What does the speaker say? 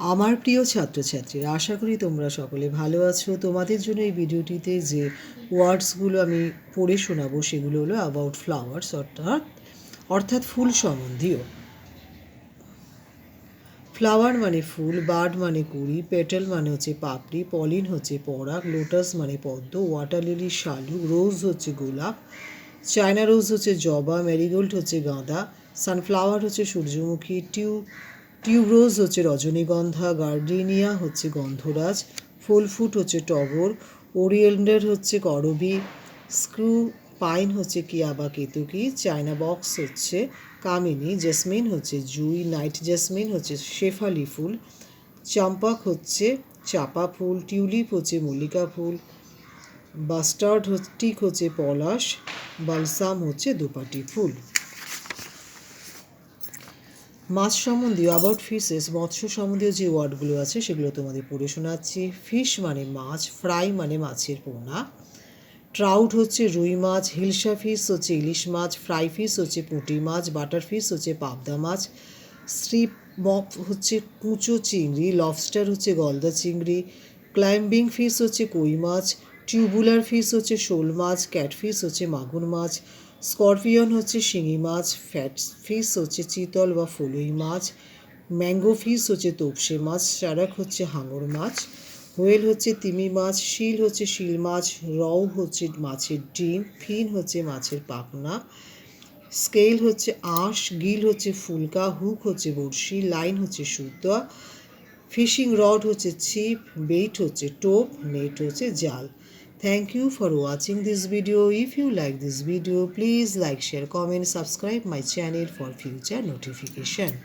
আমার প্রিয় ছাত্রছাত্রীরা, আশা করি তোমরা সকলে ভালো আছো। তোমাদের জন্য এই ভিডিওটিতে যে ওয়ার্ডসগুলো আমি পড়ে শোনাবো, সেগুলো হলো অ্যাবাউট ফ্লাওয়ার্স অর্থাৎ অর্থাৎ ফুল সম্বন্ধীয়। ফ্লাওয়ার মানে ফুল বার্ড মানে কুড়ি পেটাল মানে হচ্ছে পাপড়ি পলিন হচ্ছে পরাগ লোটাস মানে পদ্ম ওয়াটার লিলি শালু রোজ হচ্ছে গোলাপ চায়না রোজ হচ্ছে জবা ম্যারিগোল্ড হচ্ছে গাঁদা সানফ্লাওয়ার হচ্ছে সূর্যমুখী টিউ টিউবরোজ হচ্ছে রজনীগন্ধা, গার্ডিনিয়া হচ্ছে গন্ধরাজ ফুল ফুট হচ্ছে টগর, ওরিয়েন্ডার হচ্ছে করবি, স্ক্রু পাইন হচ্ছে কিয়া বা কেতুকি, চায়না বক্স হচ্ছে কামিনী, জেসমিন হচ্ছে জুই, নাইট জেসমিন হচ্ছে শেফালি ফুল, চম্পক হচ্ছে চাপা ফুল, টিউলিপ হচ্ছে মল্লিকা ফুল, বাস্টার্ড টিক হচ্ছে পলাশ, বালসাম হচ্ছে দুপাটি ফুল। মাছ সম্বন্ধীয় অ্যাবাউট ফিশেস মৎস্য সম্বন্ধীয় যে ওয়ার্ডগুলো আছে সেগুলো তোমাদের পড়ে শোনাচ্ছি। ফিশ মানে মাছ ফ্রাই মানে মাছের পোনা। ট্রাউট হচ্ছে রুই মাছ হিলসা ফিশ হচ্ছে ইলিশ মাছ ফ্রাই ফিশ হচ্ছে পুঁটি মাছ বাটার ফিশ হচ্ছে পাবদা মাছ। স্ট্রিপ মপ হচ্ছে কুঁচো চিংড়ি লবস্টার হচ্ছে গলদা চিংড়ি। ক্লাইম্বিং ফিশ হচ্ছে কই মাছ টিউবুলার ফিশ হচ্ছে শোল মাছ ক্যাটফিশ হচ্ছে মাগুর মাছ। স্করপিয়ন হচ্ছে শিঙি মাছ, ফ্যাট ফিশ হচ্ছে চিতল বা ফলুই মাছ, ম্যাঙ্গো ফিশ হচ্ছে তোপসে মাছ শারাক হচ্ছে হাঙর মাছ, হোয়েল হচ্ছে তিমি মাছ, শিল হচ্ছে শিল মাছ রৌ হচ্ছে মাছের ডিম, ফিন হচ্ছে মাছের পাখনা, স্কেল হচ্ছে আঁশ, গিল হচ্ছে ফুলকা, হুক হচ্ছে বড়শি, লাইন হচ্ছে সুতা, ফিশিং রড হচ্ছে ছিপ, বেইট হচ্ছে টোপ, নেট হচ্ছে জাল। Thank you for watching this video. If you like this video, please like, share, comment, subscribe my channel for future notification.